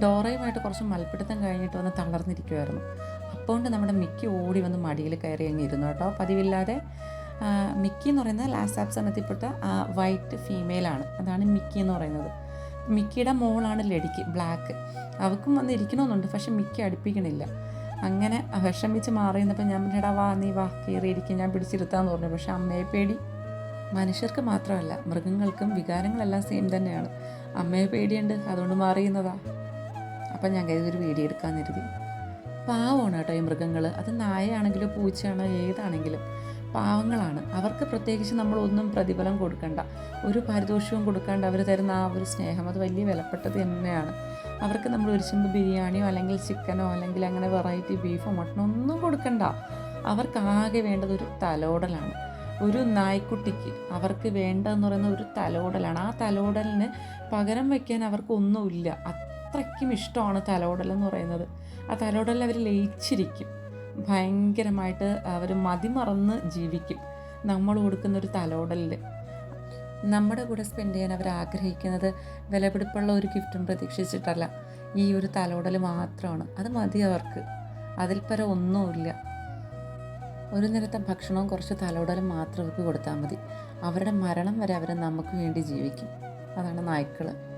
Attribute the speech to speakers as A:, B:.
A: ഡോറയുമായിട്ട് കുറച്ച് മൽപ്പിടുത്തം കഴിഞ്ഞിട്ട് വന്ന് തളർന്നിരിക്കുമായിരുന്നു അപ്പോൾ കൊണ്ട് നമ്മുടെ മിക്കി ഓടി വന്ന് മടിയിൽ കയറി അങ്ങ് ഇരുന്നു കേട്ടോ. പതിവില്ലാതെ മിക്കി എന്ന് പറയുന്നത് ലാസ്റ്റ് ആപ്സനത്തിൽപ്പെട്ട വൈറ്റ് ഫീമെയിലാണ് അതാണ് മിക്കി എന്ന് പറയുന്നത്. മിക്കിയുടെ മോളാണ് ലടിക്ക് ബ്ലാക്ക്. അവൾക്കും വന്ന് ഇരിക്കണമെന്നുണ്ട് പക്ഷെ മിക്കി അടുപ്പിക്കണില്ല. അങ്ങനെ വിഷമിച്ച് മാറിയെന്നപ്പോൾ ഞാൻ പറഞ്ഞിടാ വാ നീ വാ കയറിയിരിക്കും ഞാൻ പിടിച്ചിരുത്താന്ന് പറഞ്ഞു. പക്ഷെ അമ്മയെ പേടി. മനുഷ്യർക്ക് മാത്രമല്ല മൃഗങ്ങൾക്കും വികാരങ്ങളെല്ലാം സെയിം തന്നെയാണ്. അമ്മയെ പേടിയുണ്ട് അതുകൊണ്ട് മാറിയുന്നതാ അപ്പം ഞാൻ കരുതി ഒരു വീഡിയോ എടുക്കാൻ കരുതി. പാവമാണ് കേട്ടോ ഈ മൃഗങ്ങൾ അത് നായയാണെങ്കിലും പൂച്ചയാണോ ഏതാണെങ്കിലും പാവങ്ങളാണ്. അവർക്ക് പ്രത്യേകിച്ച് നമ്മളൊന്നും പ്രതിഫലം കൊടുക്കണ്ട. ഒരു പാരിതോഷികവും കൊടുക്കാണ്ട് അവർ തരുന്ന ആ ഒരു സ്നേഹം അത് വലിയ വിലപ്പെട്ടത് തന്നെയാണ്. അവർക്ക് നമ്മൾ ഒരു ചെമ്പ് ബിരിയാണിയോ അല്ലെങ്കിൽ ചിക്കനോ അല്ലെങ്കിൽ അങ്ങനെ വെറൈറ്റി ബീഫോ മട്ടനോ ഒന്നും കൊടുക്കണ്ട. അവർക്കാകെ വേണ്ടത് ഒരു തലോടലാണ്. ഒരു നായ്ക്കുട്ടിക്ക് അവർക്ക് വേണ്ടതെന്ന് പറയുന്ന ഒരു തലോടലാണ്. ആ തലോടലിന് പകരം വയ്ക്കാൻ അവർക്ക് ഒന്നുമില്ല. അത്രയ്ക്കും ഇഷ്ടമാണ് തലോടൽ എന്ന് പറയുന്നത്. ആ തലോടലിൽ അവർ ലയിച്ചിരിക്കും. ഭയങ്കരമായിട്ട് അവർ മതിമറന്ന് ജീവിക്കും. നമ്മൾ കൊടുക്കുന്ന ഒരു തലോടലിൽ നമ്മുടെ കൂടെ സ്പെൻഡ് ചെയ്യാൻ അവർ ആഗ്രഹിക്കുന്നത് വിലപിടിപ്പുള്ള ഒരു ഗിഫ്റ്റും പ്രതീക്ഷിച്ചിട്ടല്ല. ഈ ഒരു തലോടൽ മാത്രമാണ്. അത് മതി അവർക്ക്. അതിൽ പരം ഒന്നുമില്ല. ഒരു നേരത്തെ ഭക്ഷണവും കുറച്ച് തലോടലും മാത്രം അവർക്ക് കൊടുത്താൽ മതി. അവരുടെ മരണം വരെ അവർ നമുക്ക് വേണ്ടി ജീവിക്കും. അതാണ് നായ്ക്കൾ